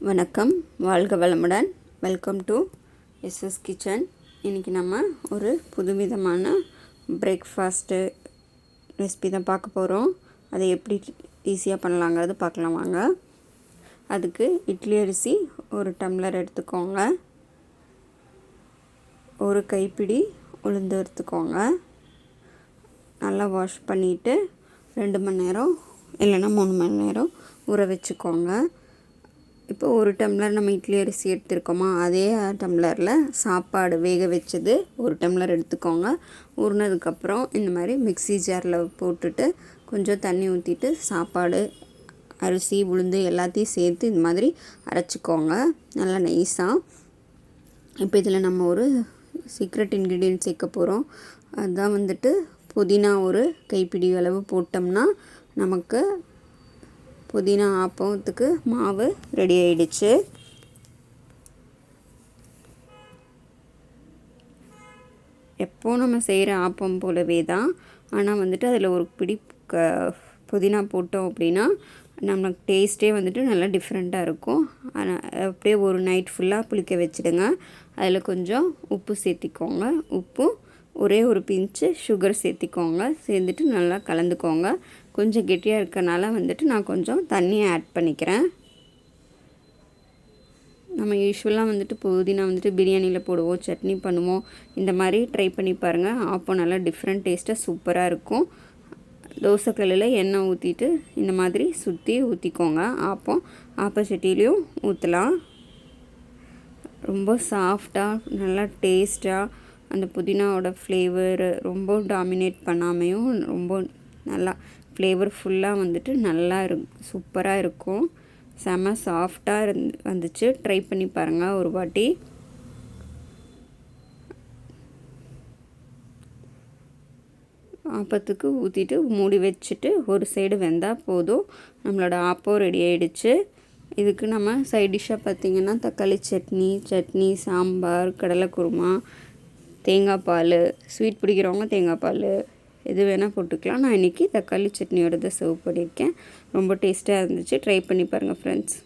வணக்கம். வாழ்க வளமுடன். வெல்கம் டு எஸ்எஸ் கிச்சன் இன்றைக்கி நம்ம ஒரு புதுவிதமான பிரேக்ஃபாஸ்ட்டு ரெசிபி தான் பார்க்க போகிறோம் அதை எப்படி ஈஸியாக பண்ணலாங்கிறது பார்க்கலாம் வாங்க. அதுக்கு இட்லி அரிசி ஒரு டம்ளர் எடுத்துக்கோங்க. ஒரு கைப்பிடி உளுந்து எடுத்துக்கோங்க. நல்லா வாஷ் பண்ணிவிட்டு ரெண்டு மணி நேரம் இல்லைன்னா மூணு மணி நேரம் ஊற வச்சுக்கோங்க. இப்போ ஒரு டம்ளர் நம்ம இட்லி அரிசி எடுத்துருக்கோமா அதே டம்ளரில் சாப்பாடு வேக வச்சது ஒரு டம்ளர் எடுத்துக்கோங்க. உருனதுக்கப்புறம் இந்த மாதிரி மிக்ஸி ஜாரில் போட்டுட்டு கொஞ்சம் தண்ணி ஊற்றிட்டு சாப்பாடு அரிசி உளுந்து எல்லாத்தையும் சேர்த்து இந்த மாதிரி அரைச்சிக்கோங்க. நல்லா நைஸாக இப்போ இதில் நம்ம ஒரு சீக்ரெட் இன்க்ரீடியன்ட் சேர்க்க போகிறோம் அதுதான் வந்துட்டு புதினா ஒரு கைப்பிடி அளவு போட்டோம்னா நமக்கு புதினா ஆப்பத்துக்கு மாவு ரெடி ஆயிடுச்சு. எப்போ நம்ம செய்கிற ஆப்பம் போலவே தான். ஆனால் வந்துட்டு அதில் ஒரு பிடி க புதினா போட்டோம் அப்படின்னா நமக்கு டேஸ்ட்டே வந்துட்டு நல்லா டிஃப்ரெண்ட்டாக இருக்கும். ஆனால் அப்படியே ஒரு நைட் ஃபுல்லாக புளிக்க வச்சுடுங்க. அதில் கொஞ்சம் உப்பு சேர்த்திக்கோங்க. உப்பு ஒரே ஒரு பிஞ்சு சுகர் சேர்த்திக்கோங்க. சேர்ந்துட்டு நல்லா கலந்துக்கோங்க. கொஞ்சம் கெட்டியாக இருக்கனால வந்துட்டு நான் கொஞ்சம் தண்ணியை ஆட் பண்ணிக்கிறேன். நம்ம யூஸ்வலாக வந்துட்டு புதினா வந்துட்டு பிரியாணியில் போடுவோம் சட்னி பண்ணுவோம். இந்த மாதிரி ட்ரை பண்ணி பாருங்கள் ஆப்போ நல்லா டிஃப்ரெண்ட் டேஸ்ட்டாக சூப்பராக இருக்கும். தோசைக்கல்லில் எண்ணெய் ஊற்றிட்டு இந்த மாதிரி சுற்றி ஊற்றிக்கோங்க ஆப்பம் ஆப்ப சட்டிலையும் ஊற்றலாம் ரொம்ப சாஃப்டாக நல்லா டேஸ்ட்டாக அந்த புதினாவோட ஃப்ளேவர் ரொம்ப டாமினேட் பண்ணாமையும் ரொம்ப நல்லா ஃப்ளேவர்ஃபுல்லாக வந்துட்டு நல்லா இரு சூப்பராக இருக்கும். செம சாஃப்டாக இருந்து வந்துச்சு. ட்ரை பண்ணி பாருங்கள் ஒரு வாட்டி. ஆப்பத்துக்கு ஊற்றிட்டு மூடி வச்சுட்டு ஒரு சைடு வெந்தால் போதும். நம்மளோட ஆப்பம் ரெடி ஆகிடுச்சு இதுக்கு நம்ம சைட் டிஷ்ஷாக பார்த்திங்கன்னா தக்காளி சட்னி சட்னி சாம்பார் கடலை குருமா தேங்காய் பால் ஸ்வீட் பிடிக்கிறவங்க தேங்காய் பால் எது வேணால் போட்டுக்கலாம். நான் இன்றைக்கி தக்காளி சட்னியோட தான் சர்வ் பண்ணியிருக்கேன். ரொம்ப டேஸ்ட்டாக இருந்துச்சு. ட்ரை பண்ணி பாருங்கள் ஃப்ரெண்ட்ஸ்